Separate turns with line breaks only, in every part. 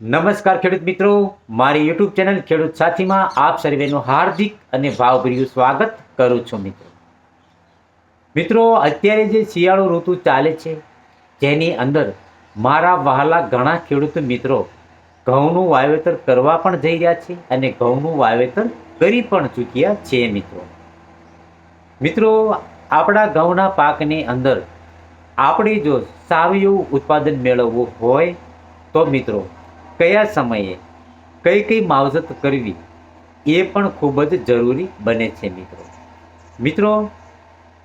નમસ્કાર ખેડૂત મિત્રો. મારી યુટ્યુબ ચેનલ ખેડૂત સાથીમાં આપ સર્વેનું હાર્દિક અને ભાવભર્યું સ્વાગત કરું છું મિત્રો. મિત્રો, અત્યારે જે શિયાળુ ઋતુ ચાલે છે, જેની અંદર મારા વહાલા ઘણા ખેડૂત મિત્રો ઘઉંનું વાવેતર કરવા પણ જઈ રહ્યા છે અને ઘઉંનું વાવેતર કરી પણ ચૂક્યા છે મિત્રો. મિત્રો, આપણા ઘઉંના પાકની અંદર આપણે જો સારું એવું ઉત્પાદન મેળવવું હોય તો મિત્રો કયા સમયે કઈ કઈ માવજત કરવી એ પણ ખૂબ જ જરૂરી બને છે મિત્રો. મિત્રો,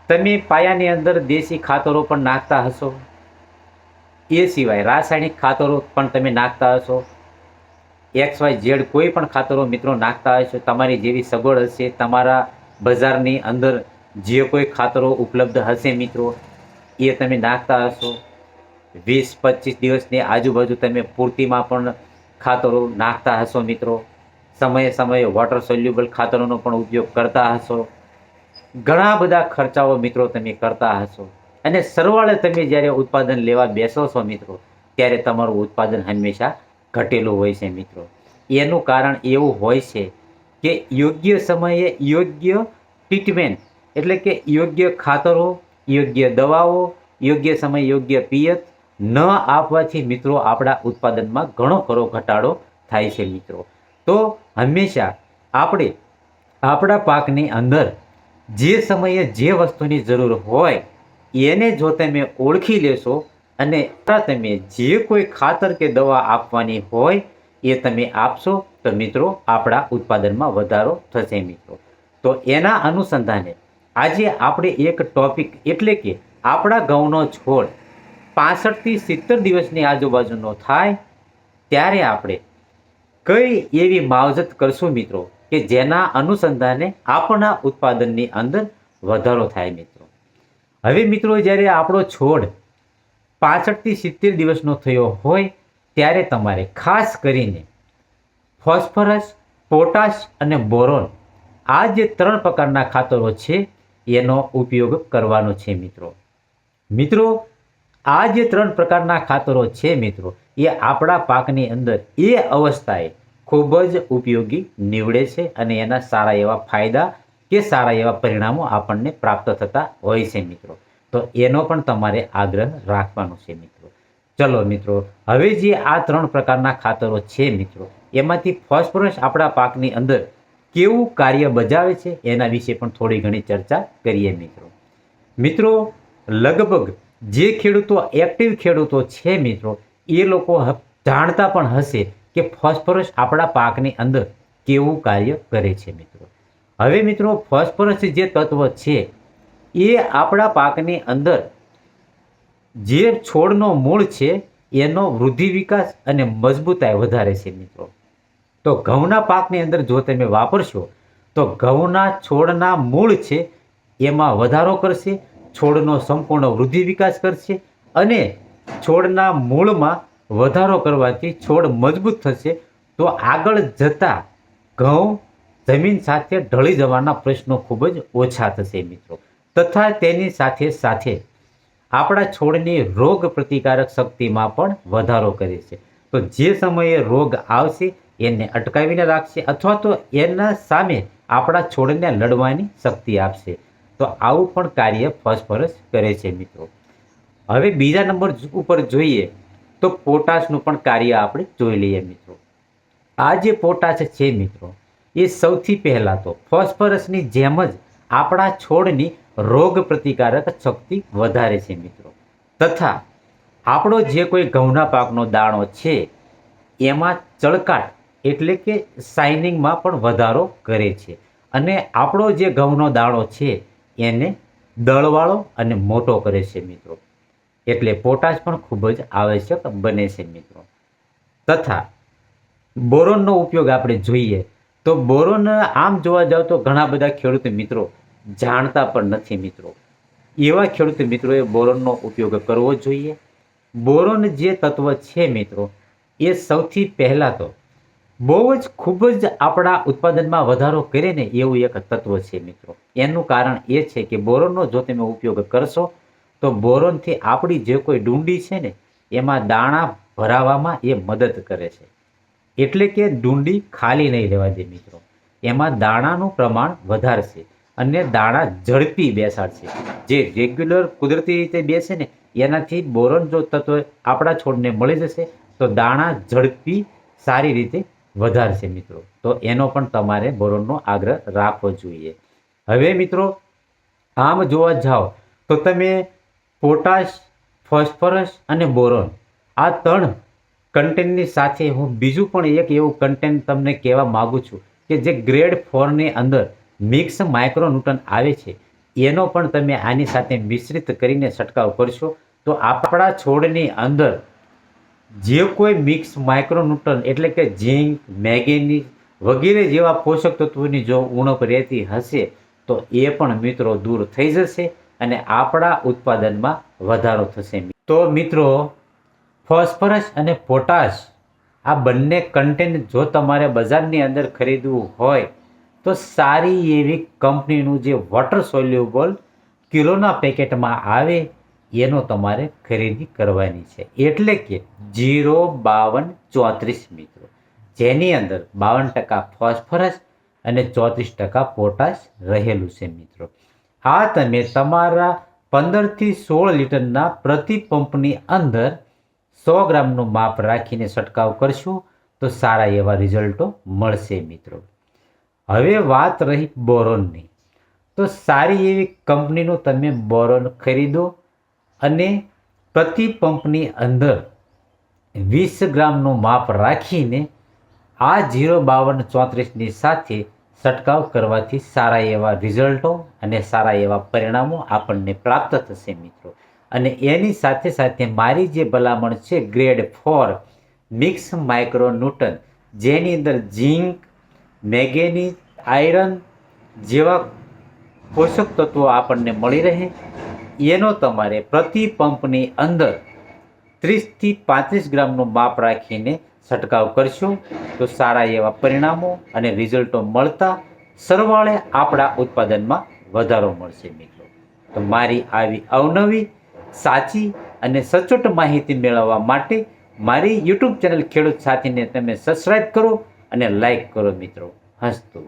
તમે પાયાની અંદર દેશી ખાતરો પણ નાખતા હશો. એ સિવાય રાસાયણિક ખાતરો પણ તમે નાખતા હશો. એક્સ વાય ઝેડ કોઈ પણ ખાતરો મિત્રો નાખતા હશો. તમારી જેવી સગવડ હશે, તમારા બજારની અંદર જે કોઈ ખાતરો ઉપલબ્ધ હશે મિત્રો, એ તમે નાખતા હશો. વીસ પચીસ દિવસની આજુબાજુ તમે પૂર્તિમાં પણ ખાતરો નાખતા હશો મિત્રો. સમયે સમયે વોટર સોલ્યુબલ ખાતરોનો પણ ઉપયોગ કરતા હશો. ઘણા બધા ખર્ચાઓ મિત્રો તમે કરતા હશો. અને સરવાળે તમે જ્યારે ઉત્પાદન લેવા બેસો છો મિત્રો, ત્યારે તમારું ઉત્પાદન હંમેશા ઘટેલું હોય છે મિત્રો. એનું કારણ એવું હોય છે કે યોગ્ય સમયે યોગ્ય ટ્રીટમેન્ટ એટલે કે યોગ્ય ખાતરો, યોગ્ય દવાઓ, યોગ્ય સમય યોગ્ય પિયત ન આપવાથી મિત્રો આપણા ઉત્પાદનમાં ઘણો ખરો ઘટાડો થાય છે મિત્રો. તો હંમેશા આપણે આપણા પાકની અંદર જે સમયે જે વસ્તુની જરૂર હોય, એને જો તમે ઓળખી લેશો અને તમે જે કોઈ ખાતર કે દવા આપવાની હોય, એ તમે આપશો, તો મિત્રો આપણા ઉત્પાદનમાં વધારો થશે મિત્રો. તો એના અનુસંધાને આજે આપણે એક ટોપિક એટલે કે આપણા ઘઉંનો છોડ પાસઠથી સિત્તેર દિવસની આજુબાજુનો થાય, ત્યારે આપણે કઈ એવી માવજત કરશું મિત્રો કે જેના અનુસંધાને આપણા ઉત્પાદનની અંદર વધારો થાય મિત્રો? હવે મિત્રો જ્યારે આપણો છોડ પાસઠથી સિત્તેર દિવસનો થયો હોય, ત્યારે તમારે ખાસ કરીને ફોસ્ફરસ, પોટાશ અને બોરોન આ જે ત્રણ પ્રકારના ખાતરો છે, એનો ઉપયોગ કરવાનો છે મિત્રો. મિત્રો આ જે ત્રણ પ્રકારના ખાતરો છે મિત્રો, એ આપણા પાકની અંદર એ અવસ્થાએ ખૂબ જ ઉપયોગી નીવડે છે અને એના સારા એવા ફાયદા કે સારા એવા પરિણામો આપણને પ્રાપ્ત થતા હોય છે મિત્રો. તો એનો પણ તમારે આગ્રહ રાખવાનો છે મિત્રો. ચલો મિત્રો, હવે જે આ ત્રણ પ્રકારના ખાતરો છે મિત્રો, એમાંથી ફોસ્ફરસ આપણા પાકની અંદર કેવું કાર્ય બજાવે છે એના વિશે પણ થોડી ઘણી ચર્ચા કરીએ મિત્રો. મિત્રો, લગભગ જે ખેડૂતો એક્ટિવ ખેડૂતો છે મિત્રો, એ લોકો જાણતા પણ હશે કે ફોસ્ફરસ આપણા પાકની અંદર કેવું કાર્ય કરે છે મિત્રો. હવે મિત્રો, ફોસ્ફરસ જે તત્વ છે, એ આપણા પાકની અંદર જે છોડનો મૂળ છે, એનો વૃદ્ધિ વિકાસ અને મજબૂતાઈ વધારે છે મિત્રો. તો ઘઉંના પાકની અંદર જો તમે વાપરશો, તો ઘઉંના છોડના મૂળ છે, એમાં વધારો કરશે છોડનો સંપૂર્ણ વૃદ્ધિ વિકાસ કરશે અને છોડના મૂળમાં વધારો કરવાથી છોડ મજબૂત થશે, તો આગળ જતા ઘઉં જમીન સાથે ઢળી જવાના પ્રશ્નો ખૂબ જ ઓછા થશે મિત્રો. તથા તેની સાથે સાથે આપણા છોડની રોગ પ્રતિકારક શક્તિમાં પણ વધારો કરે છે. તો જે સમયે રોગ આવશે, એને અટકાવીને રાખશે અથવા તો એના સામે આપણા છોડને લડવાની શક્તિ આપશે. તો આવું પણ કાર્ય ફોસ્ફરસ કરે છે મિત્રો. હવે બીજા નંબર ઉપર જોઈએ તો પોટાશનું પણ કાર્ય આપણે જોઈ લઈએ મિત્રો. આ જે પોટાશ છે મિત્રો, એ સૌથી પહેલાં તો ફોસ્ફરસની જેમ જ આપણા છોડની રોગ પ્રતિકારક શક્તિ વધારે છે મિત્રો. તથા આપણો જે કોઈ ઘઉંના પાકનો દાણો છે, એમાં ચળકાટ એટલે કે શાઇનિંગમાં પણ વધારો કરે છે. અને આપણો જે ઘઉંનો દાણો છે એને દળવાળો અને મોટો કરે છે મિત્રો. એટલે પોટાશ પણ ખૂબ જ આવશ્યક બને છે મિત્રો. તથા બોરોનનો ઉપયોગ આપણે જોઈએ તો બોરોન આમ જોવા જાવ તો ઘણા બધા ખેડૂત મિત્રો જાણતા પણ નથી મિત્રો. એવા ખેડૂત મિત્રોએ બોરોનનો ઉપયોગ કરવો જોઈએ. બોરોન જે તત્વ છે મિત્રો, એ સૌથી પહેલાં તો બહુ જ ખૂબ જ આપણા ઉત્પાદનમાં વધારો કરે ને એવું એક તત્વ છે મિત્રો. એનું કારણ એ છે કે બોરોનનો જો તમે ઉપયોગ કરશો, તો બોરોનથી આપણી જે કોઈ ડુંડી છે ને, એમાં દાણા ભરાવામાં એ મદદ કરે છે. એટલે કે ડુંડી ખાલી નહીં રહેવા દે મિત્રો. એમાં દાણાનું પ્રમાણ વધારશે અને દાણા ઝડપી બેસાડશે. જે રેગ્યુલર કુદરતી રીતે બેસે ને, એનાથી બોરોન જો તત્વ આપણા છોડને મળી જશે, તો દાણા ઝડપી સારી રીતે વધારશે મિત્રો. તો એનો પણ તમારે બોરોનનો આગ્રહ રાખવો જોઈએ. હવે મિત્રો, આમ જોવા જાઓ, તો તમે પોટાશ, ફોસ્ફરસ અને બોરોન, આ ત્રણ કન્ટેન્ટની સાથે હું બીજું પણ એક એવું કન્ટેન્ટ તમને કહેવા માગું છું કે જે ગ્રેડ ફોરની અંદર મિક્સ માઇક્રોન્યુટન આવે છે. એનો પણ તમે આની સાથે મિશ્રિત કરીને છંટકાવ કરશો. તો આપણા છોડની અંદર જે કોઈ મિક્સ માઇક્રોન્યુટન એટલે કે ઝીંક મેંગેનીઝ વગેરે જેવા પોષક તત્વોની જો ઉણપ રહેતી હશે, તો એ પણ મિત્રો દૂર થઈ જશે અને આપણા ઉત્પાદનમાં વધારો થશે. તો મિત્રો, ફોસ્ફરસ અને પોટાશ આ બંને કન્ટેન્ટ જો તમારે બજારની અંદર ખરીદવું હોય, તો સારી એવી કંપનીનું જે વોટર સોલ્યુબલ કિલોના પેકેટમાં આવે એનો તમારે ખરીદી કરવાની છે. એટલે કે જીરો બાવન ચોત્રીસ મિત્રો. જેની અંદર બાવન ટકા ફોસ્ફરસ અને ચોત્રીસ ટકા પોટાશ રહેલું છે મિત્રો. આ તમે તમારા પંદરથી સોળ લીટરના પ્રતિ પંપની અંદર સો ગ્રામનું માપ રાખીને છંટકાવ કરશો તો સારા એવા રિઝલ્ટો મળશે મિત્રો. હવે વાત રહી બોરોનની. તો સારી એવી કંપનીનું તમે બોરોન ખરીદો અને પ્રતિ પંપની અંદર વીસ ગ્રામનું માપ રાખીને આ જીરો બાવન ચોત્રીસની સાથે છંટકાવ કરવાથી સારા એવા રિઝલ્ટો અને સારા એવા પરિણામો આપણને પ્રાપ્ત થશે મિત્રો. અને એની સાથે સાથે મારી જે ભલામણ છે ગ્રેડ ફોર મિક્સ માઇક્રોન્યુટન, જેની અંદર ઝીંક મેંગેનીઝ આયરન જેવા પોષક તત્વો આપણને મળી રહે. એનો તમારે પ્રતિ પંપની અંદર ત્રીસથી પાંત્રીસ ગ્રામનું માપ રાખીને છંટકાવ કરશો. તો સારા એવા પરિણામો અને રિઝલ્ટો મળતા સરવાળે આપણા ઉત્પાદનમાં વધારો મળશે મિત્રો. તો મારી આવી અવનવી, સાચી અને સચોટ માહિતી મેળવવા માટે મારી યુટ્યુબ ચેનલ ખેડૂત સાથીને તમે સબસ્ક્રાઈબ કરો અને લાઈક કરો મિત્રો. હસતું.